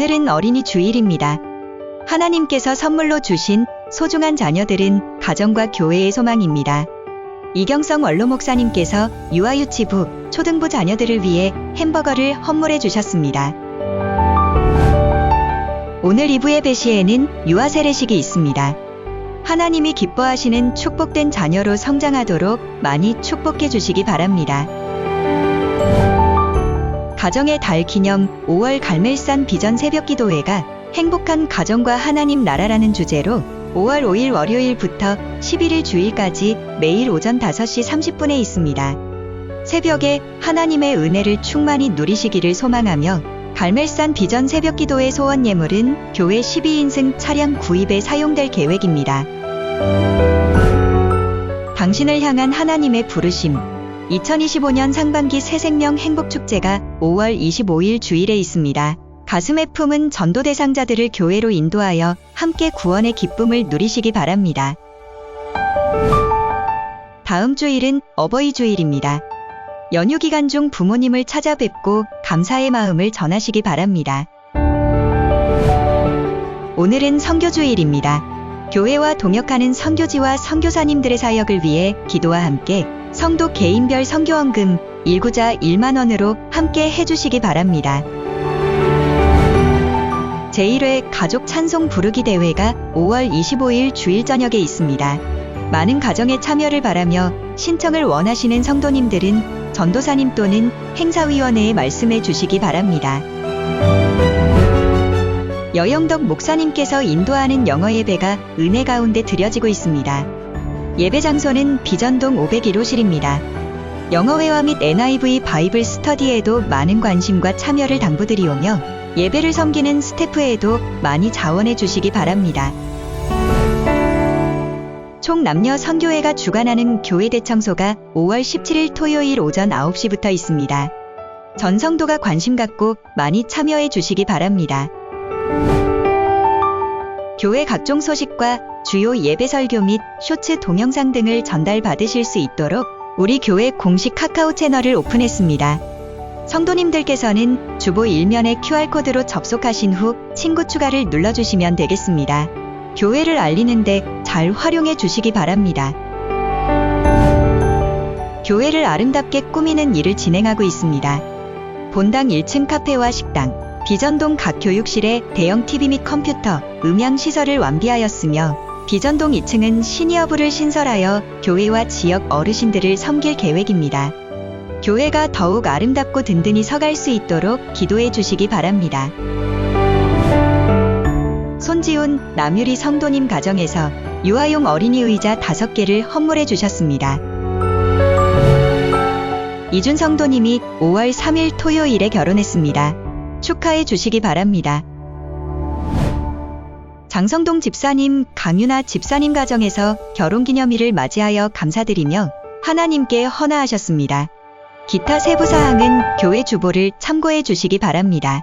오늘은 어린이 주일입니다. 하나님께서 선물로 주신 소중한 자녀들은 가정과 교회의 소망입니다. 이경성 원로 목사님께서 유아유치부, 초등부 자녀들을 위해 햄버거를 헌물해 주셨습니다. 오늘 2부의 배시에는 유아 세례식이 있습니다. 하나님이 기뻐하시는 축복된 자녀로 성장하도록 많이 축복해 주시기 바랍니다. 가정의 달 기념 5월 갈멜산 비전 새벽 기도회가 행복한 가정과 하나님 나라라는 주제로 5월 5일 월요일부터 11일 주일까지 매일 오전 5시 30분에 있습니다. 새벽에 하나님의 은혜를 충만히 누리시기를 소망하며 갈멜산 비전 새벽 기도회 소원 예물은 교회 12인승 차량 구입에 사용될 계획입니다. 당신을 향한 하나님의 부르심 2025년 상반기 새생명 행복축제가 5월 25일 주일에 있습니다. 가슴에 품은 전도 대상자들을 교회로 인도하여 함께 구원의 기쁨을 누리시기 바랍니다. 다음 주일은 어버이 주일입니다. 연휴 기간 중 부모님을 찾아뵙고 감사의 마음을 전하시기 바랍니다. 오늘은 선교주일입니다. 교회와 동역하는 선교지와 선교사님들의 사역을 위해 기도와 함께 성도 개인별 선교원금 일구자 1만 원으로 함께 해주시기 바랍니다. 제1회 가족 찬송 부르기 대회가 5월 25일 주일 저녁에 있습니다. 많은 가정의 참여를 바라며 신청을 원하시는 성도님들은 전도사님 또는 행사위원회에 말씀해 주시기 바랍니다. 여영덕 목사님께서 인도하는 영어 예배가 은혜 가운데 드려지고 있습니다. 예배 장소는 비전동 501호실입니다. 영어회화 및 NIV 바이블 스터디에도 많은 관심과 참여를 당부드리오며 예배를 섬기는 스태프에도 많이 자원해 주시기 바랍니다. 총 남녀 선교회가 주관하는 교회 대청소가 5월 17일 토요일 오전 9시부터 있습니다. 전 성도가 관심 갖고 많이 참여해 주시기 바랍니다. 교회 각종 소식과 주요 예배 설교 및 쇼츠 동영상 등을 전달받으실 수 있도록 우리 교회 공식 카카오 채널을 오픈했습니다. 성도님들께서는 주보 일면의 QR코드로 접속하신 후 친구 추가를 눌러주시면 되겠습니다. 교회를 알리는데 잘 활용해 주시기 바랍니다. 교회를 아름답게 꾸미는 일을 진행하고 있습니다. 본당 1층 카페와 식당, 비전동 각 교육실에 대형 TV 및 컴퓨터, 음향 시설을 완비하였으며 비전동 2층은 시니어부를 신설하여 교회와 지역 어르신들을 섬길 계획입니다. 교회가 더욱 아름답고 든든히 서갈 수 있도록 기도해 주시기 바랍니다. 손지훈, 남유리 성도님 가정에서 유아용 어린이 의자 5개를 헌물해 주셨습니다. 이준 성도님이 5월 3일 토요일에 결혼했습니다. 축하해 주시기 바랍니다. 장성동 집사님, 강윤아 집사님 가정에서 결혼기념일을 맞이하여 감사드리며 하나님께 헌화하셨습니다. 기타 세부 사항은 교회 주보를 참고해 주시기 바랍니다.